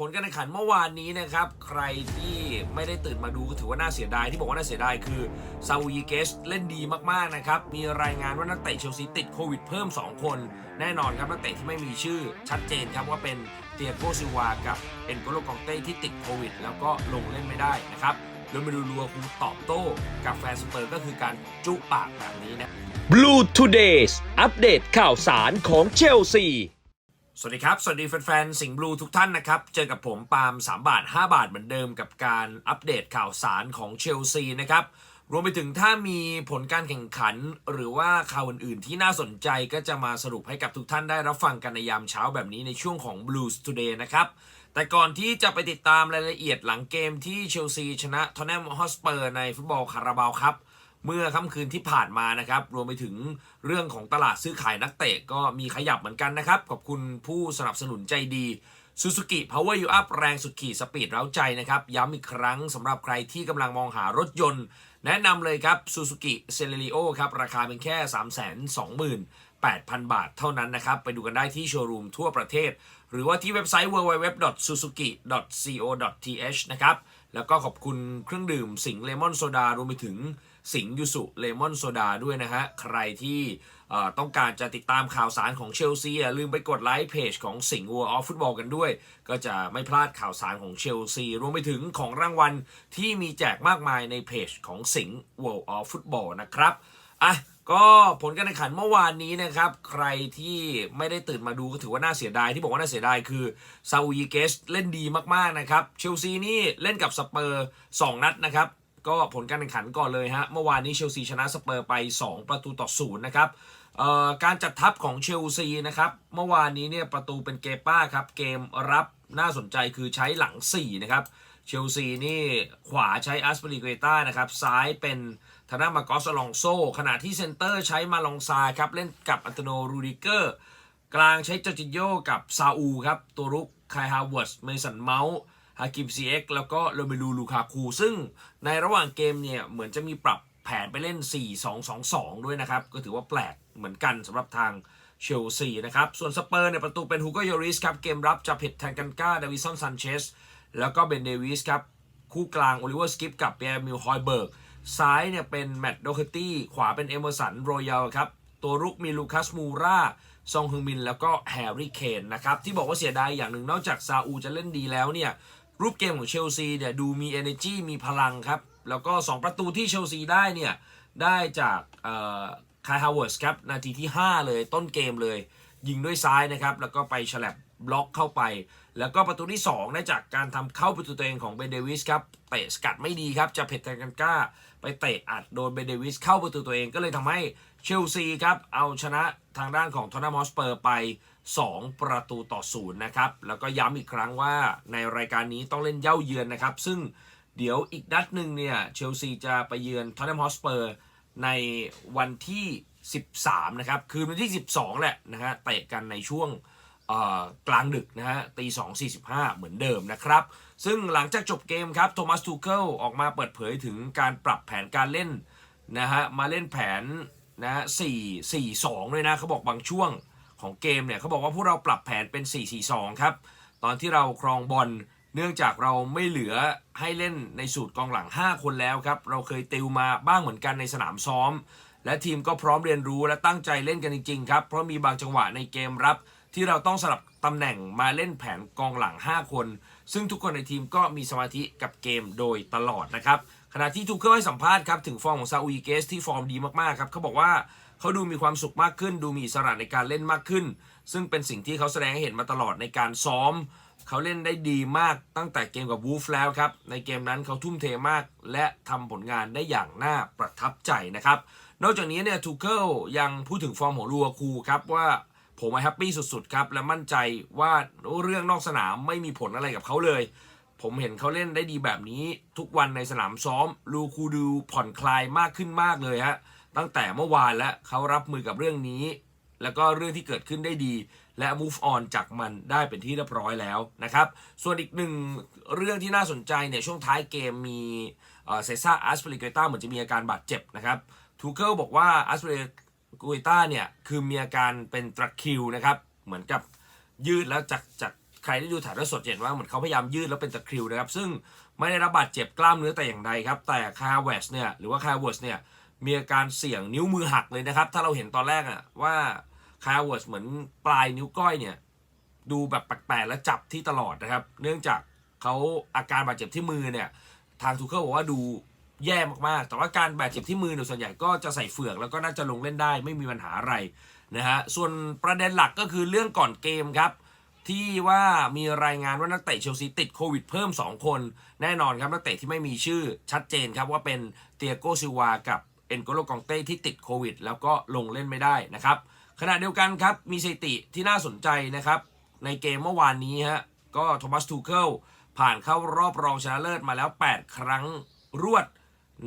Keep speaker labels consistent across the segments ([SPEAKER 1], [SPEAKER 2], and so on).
[SPEAKER 1] ผลการแข่งขันเมื่อวานนี้นะครับ ใครที่ไม่ได้ตื่นมาดูก็ถือว่าน่าเสียดาย ที่บอกว่าน่าเสียดายคือซาอูยีเกสเล่นดีมากๆนะครับ มีรายงานว่านักเตะเชลซีติดโควิดเพิ่ม 2 คน แน่นอนครับนักเตะที่ไม่มีชื่อชัดเจนครับว่าเป็นเตียโกซิวากับเอ็นโกโลกองเต้ที่ติดโควิด แล้วก็ลงเล่นไม่ได้นะครับโดยมาดูลัวคูตอบโต้กับแฟนสเปอร์ก็คือการจุปากแบบนี้นะ
[SPEAKER 2] Blue Todays อัปเดตข่าวสารของเชลซี
[SPEAKER 1] สวัสดีครับ สวัสดีแฟนๆ สิงห์บลูทุกท่านนะครับ เจอกับผมปาล์ม3 บาท 5 บาทเหมือนเดิมกับการอัปเดตข่าวสารของเชลซีนะครับ รวมไปถึงถ้ามีผลการแข่งขัน หรือว่าข่าวอื่นๆ ที่น่าสนใจก็จะมาสรุปให้กับทุกท่านได้รับฟังกันในยามเช้าแบบนี้ในช่วงของ Blues Today นะครับ แต่ก่อนที่จะไปติดตามรายละเอียดหลังเกมที่เชลซีชนะทอนแนมฮอสเปอร์ในฟุตบอลคาราบาวครับ เมื่อค่ำคืนที่ผ่านมานะครับ รวมไปถึงเรื่องของตลาดซื้อขายนักเตะก็มีขยับเหมือนกันนะครับ ขอบคุณผู้สนับสนุนใจดี Suzuki Power You Up แรงสุดขีดสปีดเร้าใจนะครับ ย้ำอีกครั้งสำหรับใครที่กำลังมองหารถยนต์ แนะนำเลยครับ Suzuki c e l e r i o ครับ ราคาเป็นแค่ 328,000 บาทเท่านั้นนะครับ ไปดูกันได้ที่โชว์รูมทั่วประเทศ หรือว่าที่เว็บไซต์ www.suzuki.co.th นะครับ แล้วก็ขอบคุณเครื่องดื่มสิงเลมอนโซดารวมไปถึง สิงห์ยูสุเลมอนโซดาด้วยนะฮะ ใครที่ต้องการจะติดตามข่าวสารของเชลซีอย่าลืมไปกดไลค์เพจของสิงห์วัวออฟฟุตบอลกันด้วย ก็จะไม่พลาดข่าวสารของเชลซี รวมไปถึงของรางวัลที่มีแจกมากมายในเพจของสิงห์วัวออฟฟุตบอลนะครับอะก็ผลการแข่งขันเมื่อวานนี้นะครับ ใครที่ไม่ได้ตื่นมาดูก็ถือว่าน่าเสียดาย ที่บอกว่าน่าเสียดายคือซาอูยีเกสเล่นดีมากๆนะครับ เชลซีนี่เล่นกับสเปอร์ 2 นัดนะครับ ก็ผลการแข่งขันก่อนเลยฮะ เมื่อวานนี้เชลซีชนะสเปอร์ไป 2 ประตูต่อศูนย์นะครับการจัดทัพของเชลซีนะครับ เมื่อวานนี้เนี่ยประตูเป็นเกป้าครับ เกมรับน่าสนใจคือใช้หลัง 4 นะครับ เชลซีนี่ขวาใช้อัสเปริเกต้านะครับ ซ้ายเป็นธนามากอสลองโซ ขณะที่เซนเตอร์ใช้มาลองซาครับ เล่นกับอันโตโนรูดิเกอร์ กลางใช้จอจิโยกับซาอูครับ ตัวรุกไคฮาวเวิร์สเมสันเมาส์ ฮากิมซีเอ็กแล้วก็โรเมลูลูคาคู ซึ่งในระหว่างเกมเนี่ย เหมือนจะมีปรับแผนไปเล่น 4-2-2-2 ด้วยนะครับ ก็ถือว่าแปลกเหมือนกันสำหรับทางเชลซีนะครับ ส่วนสเปอร์เนี่ยประตูเป็นฮูโกโยริสครับ เกมรับจะเผ็ดแทนกันก้าเดวิสันซันเชสแล้วก็เบนเดวิสครับ คู่กลางโอลิเวอร์สกิปกับเปียร์มิลฮอยเบิร์กซ้ายเนี่ยเป็นแมตต์โดเคตี้ขวาเป็นเอเมอร์สันโรยัลครับตัวรุกมีลูคัสมูราซองฮึงมินแล้วก็แฮร์รี่เคนนะครับ ที่บอกว่าเสียดายอย่างหนึ่งนอกจากซาอูจะเล่นดีแล้วเนี่ย รูปเกมของเชลซีเนี่ยดูมี energy มีพลังครับ แล้วก็ 2 ประตูที่เชลซีได้เนี่ย ได้จากคายฮาวเวิร์สครับนาทีที่ 5 เลยต้นเกมเลย ยิงด้วยซ้ายนะครับ แล้วก็ไปฉลับบล็อกเข้าไป แล้วก็ประตูที่ 2 ได้จากการทำเข้าประตูตัวเองของเบนเดวิสครับเตะสกัดไม่ดีครับจะเผ็ดแทนกันก้า ไปเตะอัดโดนเบนเดวิสเข้าประตูตัวเองก็เลยทำให้เชลซีครับเอาชนะทางด้านของทอนนามอสเปอร์ไป 2 ประตูต่อศูนย์นะครับ แล้วก็ย้ำอีกครั้งว่าในรายการนี้ต้องเล่นเย่าเยือนนะครับ ซึ่งเดี๋ยวอีกนัดหนึ่งเนี่ยเชลซีจะไปเยือนทอนนามอสเปอร์ในวันที่ 13 นะครับ คืนวันที่ 12 แหละนะฮะเตะกันในช่วงกลางดึกนะฮะตีสองสี่สิบห้าเหมือนเดิมนะครับ ซึ่งหลังจากจบเกมครับโทมัสทูเคิลออกมาเปิดเผยถึงการปรับแผนการเล่นนะฮะมาเล่นแผนนะสี่สี่สองเลยนะเขาบอกบางช่วง ของเกมเนี่ยเขาบอกว่าพวกเราปรับแผนเป็น 4-4-2 ครับ ตอนที่เราครองบอลเนื่องจากเราไม่เหลือให้เล่นในสูตรกองหลัง 5 คนแล้วครับ เราเคยติวมาบ้างเหมือนกันในสนามซ้อม และทีมก็พร้อมเรียนรู้และตั้งใจเล่นกันจริงๆครับ เพราะมีบางจังหวะในเกมรับ ที่เราต้องสลับตำแหน่งมาเล่นแผนกองหลัง 5 คน ซึ่งทุกคนในทีมก็มีสมาธิกับเกมโดยตลอดนะครับขณะที่ทูเคิลให้สัมภาษณ์ครับถึงฟอร์มของซาอุยเกสที่ฟอร์มดีมากๆครับเขาบอกว่าเขาดูมีความสุขมากขึ้น ดูมีอิสระในการเล่นมากขึ้น ซึ่งเป็นสิ่งที่เขาแสดงให้เห็นมาตลอดในการซ้อม เขาเล่นได้ดีมากตั้งแต่เกมกับวูฟแล้วครับ ในเกมนั้นเขาทุ่มเทมากและทำผลงานได้อย่างน่าประทับใจนะครับ นอกจากนี้เนี่ยทูเคิลยังพูดถึงฟอร์มของลูอาคูครับว่า ผมแฮปปี้สุดๆครับและมั่นใจว่าเรื่องนอกสนามไม่มีผลอะไรกับเขาเลย ผมเห็นเขาเล่นได้ดีแบบนี้ ทุกวันในสนามซ้อมลูคูดูผ่อนคลายมากขึ้นมากเลยฮะตั้งแต่เมื่อวานแล้วเขารับมือกับเรื่องนี้ แล้วก็เรื่องที่เกิดขึ้นได้ดี และ move on จากมันได้เป็นที่เรียบร้อยแล้วนะครับ ส่วนอีกหนึ่งเรื่องที่น่าสนใจเนี่ยช่วงท้ายเกมมีเซซ่าอัสเปริเกต้าเหมือนจะมีอาการบาดเจ็บนะครับทูเคิลบอกว่าอัสเปริเกต้าเนี่ยคือมีอาการเป็นตะคริวนะครับ เหมือนกับยืดแล้วจากจากใครได้ดูถ่ายทอดสดเห็นว่าเหมือนเขาพยายามยืดแล้วเป็นตะคริวนะครับ ซึ่งไม่ได้รับบาดเจ็บกล้ามเนื้อแต่อย่างใดครับ แต่คาเวสเนี่ยหรือว่าคาเวสเนี่ยมีอาการเสี่ยงนิ้วมือหักเลยนะครับ ถ้าเราเห็นตอนแรกอะว่าคาเวสเหมือนปลายนิ้วก้อยเนี่ยดูแบบแปลกๆและจับที่ตลอดนะครับ เนื่องจากเขาอาการบาดเจ็บที่มือเนี่ยทางทูเคิลบอกว่าดู แย่มากๆ แต่ว่าการบาดเจ็บที่มือเนี่ยส่วนใหญ่ก็จะใส่เฟือกแล้วก็น่าจะลงเล่นได้ไม่มีปัญหาอะไรนะฮะ ส่วนประเด็นหลักก็คือเรื่องก่อนเกมครับ ที่ว่ามีรายงานว่านักเตะเชลซีติดโควิดเพิ่ม 2 คน แน่นอนครับนักเตะที่ไม่มีชื่อชัดเจนครับว่าเป็นเตียโกซิวากับเอ็นโกโลกองเต้ที่ติดโควิด แล้วก็ลงเล่นไม่ได้นะครับ ขณะเดียวกันครับมีสถิติที่น่าสนใจนะครับ ในเกมเมื่อวานนี้ฮะก็โทมัสทูเคิลผ่านเข้ารอบรองชนะเลิศมาแล้ว 8 ครั้งรวด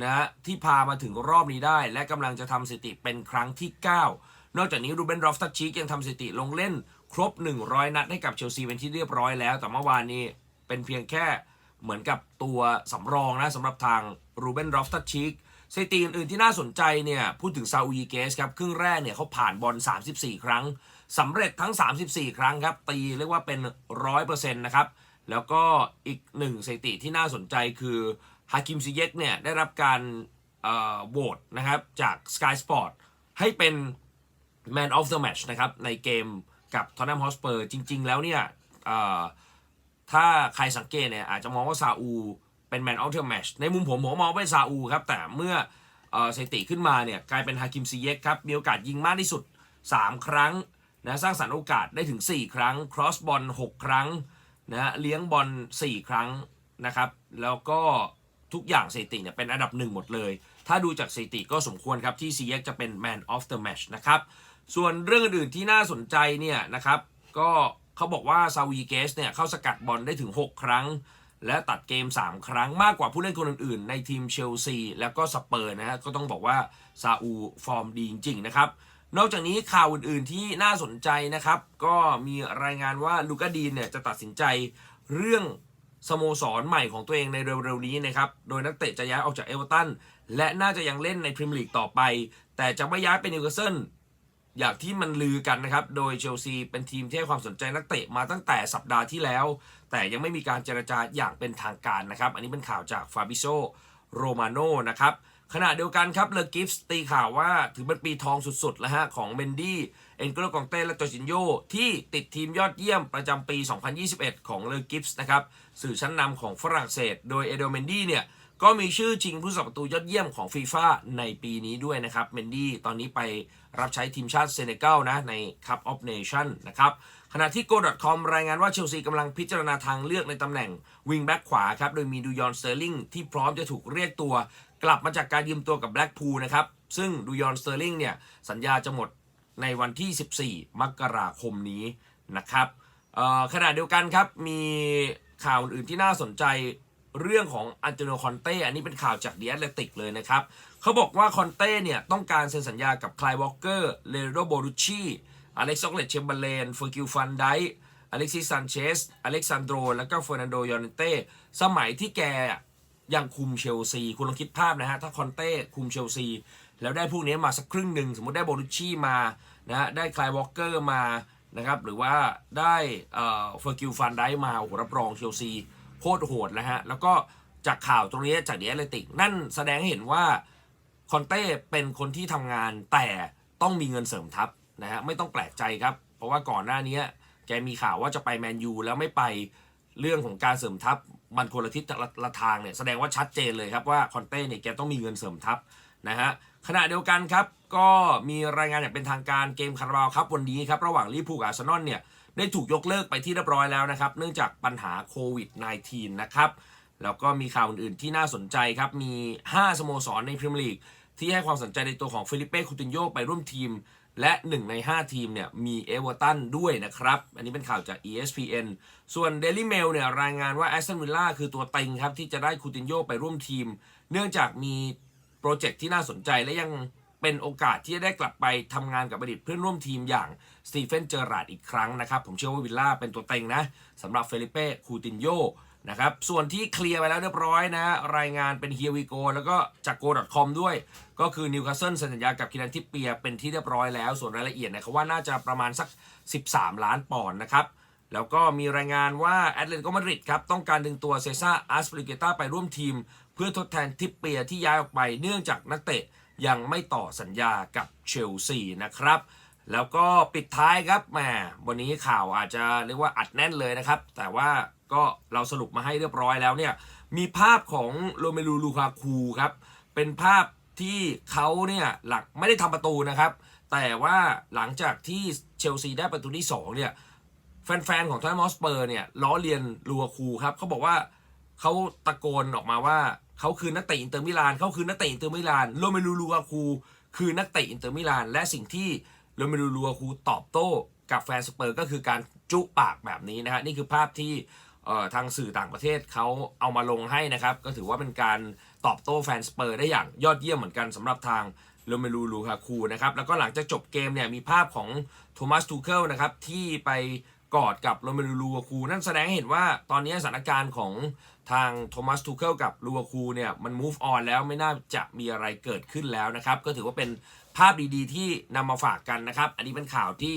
[SPEAKER 1] นะฮะที่พามาถึงรอบนี้ได้ และกำลังจะทำสถิติเป็นครั้งที่ 9 นอกจากนี้รูเบนรอฟตัชชีกยังทำสถิติลงเล่นครบ 100 นัดให้กับเชลซีเป็นที่เรียบร้อยแล้ว แต่เมื่อวานนี้เป็นเพียงแค่เหมือนกับตัวสำรองนะสำหรับทางรูเบนรอฟตัชชีกสถิติอื่นๆที่น่าสนใจเนี่ยพูดถึงซาอูยีเกสครับครึ่งแรกเนี่ยเขาผ่านบอล 34 ครั้งสำเร็จทั้ง 34 ครั้งครับ ตีเรียกว่าเป็น 100%นะครับแล้วก็อีกหนึ่งสถิติที่น่าสนใจคือ ฮาคิมซิเยกเนี่ยได้รับการโหวตนะครับจาก Sky Sport ให้เป็น Man of the Match นะครับในเกมกับ Tottenham Hotspur จริง ๆ แล้วเนี่ยถ้าใครสังเกตเนี่ยอาจจะมองว่าซาอูเป็น Man of the Match ในมุมผมผมมองว่าเป็นซาอูครับ แต่เมื่อเอ่อสถิติขึ้นมาเนี่ยกลายเป็นฮาคิมซิเยกครับ มีโอกาสยิงมากที่สุด 3 ครั้งนะสร้างสรรค์โอกาสได้ถึง 4 ครั้ง ครอสบอล 6 ครั้งนะเลี้ยงบอล 4 ครั้งนะครับ แล้วก็ ทุกอย่างสถิติเนี่ยเป็นอันดับหนึ่งหมดเลย ถ้าดูจากสถิติก็สมควรครับที่ซีเยกจะเป็น Man of the Match นะครับ ส่วนเรื่องอื่นที่น่าสนใจเนี่ยนะครับ ก็เขาบอกว่าซาวีเกสเนี่ยเข้าสกัดบอลได้ถึง 6 ครั้ง และตัดเกม 3 ครั้งมากกว่าผู้เล่นคนอื่นๆ ในทีมเชลซี แล้วก็สเปอร์นะฮะก็ต้องบอกว่าซาอูฟอร์มดีจริงๆนะครับนอกจากนี้ข่าวอื่นๆที่น่าสนใจนะครับ ก็มีรายงานว่าลูกาดีนเนี่ยจะตัดสินใจเรื่อง สโมสรใหม่ของตัวเองในเร็วๆนี้นะครับ โดยนักเตะจะย้ายออกจากเอเวอร์ตันและน่าจะยังเล่นในพรีเมียร์ลีกต่อไป แต่จะไม่ย้ายไปนิวคาสเซิลอย่างที่มันลือกันนะครับ โดยเชลซีเป็นทีมที่ให้ความสนใจนักเตะมาตั้งแต่สัปดาห์ที่แล้ว แต่ยังไม่มีการเจรจาอย่างเป็นทางการนะครับ อันนี้เป็นข่าวจากฟาบิโซโรมาโนนะครับ ขณะเดียวกันครับเลอกิฟส์ตีข่าวว่าถือเป็นปีทองสุดๆแล้วฮะของเบนดี้เอ็นโกลกองเต้และจอร์จินโยที่ติดทีมยอดเยี่ยมประจำปี 2021 ของเลอกิฟส์นะครับสื่อชั้นนำของฝรั่งเศส โดยเอโดเมนดี้เนี่ยก็มีชื่อชิงผู้สับประตูยอดเยี่ยมของฟีฟ่าในปีนี้ด้วยนะครับเมนดี้ตอนนี้ไปรับใช้ทีมชาติเซเนกัลนะใน Cup of Nation นะครับขณะที่ Go.com รายงานว่าเชลซีกำลังพิจารณาทางเลือกในตำแหน่งวิงแบ็กขวาครับ โดยมีดูยอนสเตอร์ลิงที่พร้อมจะถูกเรียกตัว กลับมาจากการยืมตัวกับแบล็กพูลนะครับ ซึ่งดูยอนสเตอร์ลิงเนี่ย สัญญาจะหมดในวันที่ 14 มกราคมนี้นะครับขณะเดียวกันครับ มีข่าวอื่นที่น่าสนใจเรื่องของอันเจโนคอนเต้อันนี้เป็นข่าวจากเดีแอตเลติกเลยนะครับ เขาบอกว่าคอนเต้เนี่ยต้องการเซ็นสัญญากับคลายวอลเกอร์เลโรโบรุชีอเล็กซ์ออกเลตเชมเบอร์เลนเฟอร์กิลฟันไดอเล็กซิสซันเชสอเล็กซานโดรแล้วก็เฟอร์นันโดยอนเต้สมัยที่แก ยังคุมเชลซี คุณลองคิดภาพนะฮะ ถ้าคอนเต้คุมเชลซี แล้วได้พวกนี้มาสักครึ่งหนึ่ง สมมติได้โบรุชี่มานะฮะได้คลายวอลเกอร์มานะครับหรือว่าได้เอ่อเฟอร์กิลฟันได้มาโอ้โหรับรองเชลซีโคตรโหดนะฮะ แล้วก็จากข่าวตรงนี้จากเดียเลติก นั่นแสดงให้เห็นว่าคอนเต้เป็นคนที่ทำงานแต่ต้องมีเงินเสริมทัพนะฮะไม่ต้องแปลกใจครับ เพราะว่าก่อนหน้านี้แกมีข่าวว่าจะไปแมนยูแล้วไม่ไปเรื่องของการเสริมทัพ มันคนละทิศละละทางเนี่ยแสดงว่าชัดเจนเลยครับว่าคอนเต้เนี่ยแกต้องมีเงินเสริมทัพนะฮะขณะเดียวกันครับก็มีรายงานอย่างเป็นทางการเกมคาราบาวครับวันนี้ครับระหว่างลิเวอร์พูลกับอาร์เซนอลเนี่ยได้ถูกยกเลิกไปที่เรียบร้อยแล้วนะครับ เนื่องจากปัญหาโควิด -19 นะครับแล้วก็มีข่าวอื่นๆที่น่าสนใจครับ มี 5 สโมสรในพรีเมียร์ลีกที่ให้ความสนใจในตัวของฟิลิปเป้คูตินโยไปร่วมทีม และ 1 ใน 5 ทีมเนี่ยมีเอเวอร์ตันด้วยนะครับ อันนี้เป็นข่าวจาก ESPN ส่วน Daily Mail เนี่ยรายงานว่าแอสตันวิลล่าคือตัวเต็งครับ ที่จะได้คูตินโยไปร่วมทีม เนื่องจากมีโปรเจกต์ที่น่าสนใจและยังเป็นโอกาสที่จะได้กลับไปทำงานกับอดีตเพื่อนร่วมทีมอย่างสตีเฟนเจอราร์ดอีกครั้งนะครับ ผมเชื่อว่าวิลล่าเป็นตัวเต็งนะสำหรับเฟลิเป้คูตินโย นะครับ ส่วนที่เคลียร์ไปแล้วเรียบร้อยนะ รายงานเป็น Here we go แล้วก็จาก go.com ด้วย ก็คือนิวคาสเซิลเซ็นสัญญากับคิรันทิปเปียเป็นที่เรียบร้อยแล้ว ส่วนรายละเอียดเนี่ยเขาว่าน่าจะประมาณสัก 13 ล้านปอนด์นะครับ แล้วก็มีรายงานว่าแอตเลติโกมาดริดครับ ต้องการดึงตัวเซซ่าอาสปริเกตาไปร่วมทีม เพื่อทดแทนทิปเปียที่ย้ายออกไปเนื่องจากนักเตะยังไม่ต่อสัญญากับเชลซีนะครับแล้วก็ปิดท้ายครับแหมวันนี้ข่าวอาจจะเรียกว่าอัดแน่นเลยนะครับ แต่ว่า ก็เราสรุปมาให้เรียบร้อยแล้วเนี่ยมีภาพของโรเมลูลูคาคูครับเป็นภาพที่เขาเนี่ยหลักไม่ได้ทำประตูนะครับ แต่ว่าหลังจากที่เชลซีได้ประตูที่2เนี่ยแฟนๆของทอมอสเปอร์เนี่ยล้อเลียนลูอาคูครับเขาบอกว่าเขาตะโกนออกมาว่าเขาคือนักเตะอินเตอร์มิลานเขาคือนักเตะอินเตอร์มิลานโรเมลูลูอาคูคือนักเตะอินเตอร์มิลานและสิ่งที่โรเมลูลูอาคูตอบโต้กับแฟนสเปอร์ก็คือการจุปากแบบนี้นะฮะนี่คือภาพที่ ทางสื่อต่างประเทศเขาเอามาลงให้นะครับ ก็ถือว่าเป็นการตอบโต้แฟนสเปอร์ได้อย่างยอดเยี่ยมเหมือนกันสำหรับทางโรเมลูลูคาคูนะครับแล้วก็หลังจากจบเกมเนี่ยมีภาพของโทมัสทูเคิลนะครับที่ไปกอดกับโรเมลูลูคาคูนั่นแสดงให้เห็นว่าตอนนี้สถานการณ์ของทางโทมัสทูเคิลกับลูคาคูเนี่ยมัน move on แล้วไม่น่าจะมีอะไรเกิดขึ้นแล้วนะครับ ก็ถือว่าเป็นภาพดีๆ ที่นำมาฝากกันนะครับ อันนี้เป็นข่าวที่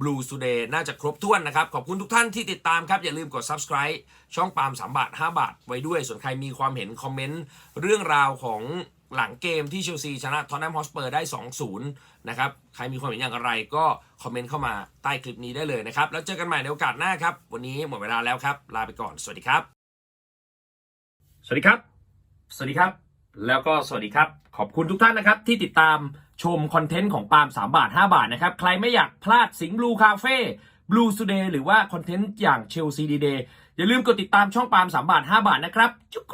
[SPEAKER 1] Blue Today น่าจะครบถ้วนนะครับ ขอบคุณทุกท่านที่ติดตามครับ อย่าลืมกด subscribe ช่องปาล์ม3บาท 5 บาท ไว้ด้วย ส่วนใครมีความเห็นคอมเมนต์เรื่องราวของหลังเกมที่เชลซีชนะทอนแนมฮอสเปอร์ได้ 2-0 นะครับ ใครมีความเห็นอย่างไรก็คอมเมนต์เข้ามาใต้คลิปนี้ได้เลยนะครับ แล้วเจอกันใหม่ในโอกาสหน้าครับ วันนี้หมดเวลาแล้วครับ ลาไปก่อน สวัสดีครับ สวัสดีครับ สวัสดีครับ แล้วก็สวัสดีครับ ขอบคุณทุกท่านนะครับที่ติดตาม ชมคอนเทนต์ของปาล์ม3 บาท 5 บาทนะครับ ใครไม่อยากพลาดสิงห์บลูคาเฟ่บลูสเดย์หรือว่าคอนเทนต์อย่างเชลซีดีเดย์อย่าลืมกดติดตามช่องปาล์ม3 บาท 5 บาทนะครับจุก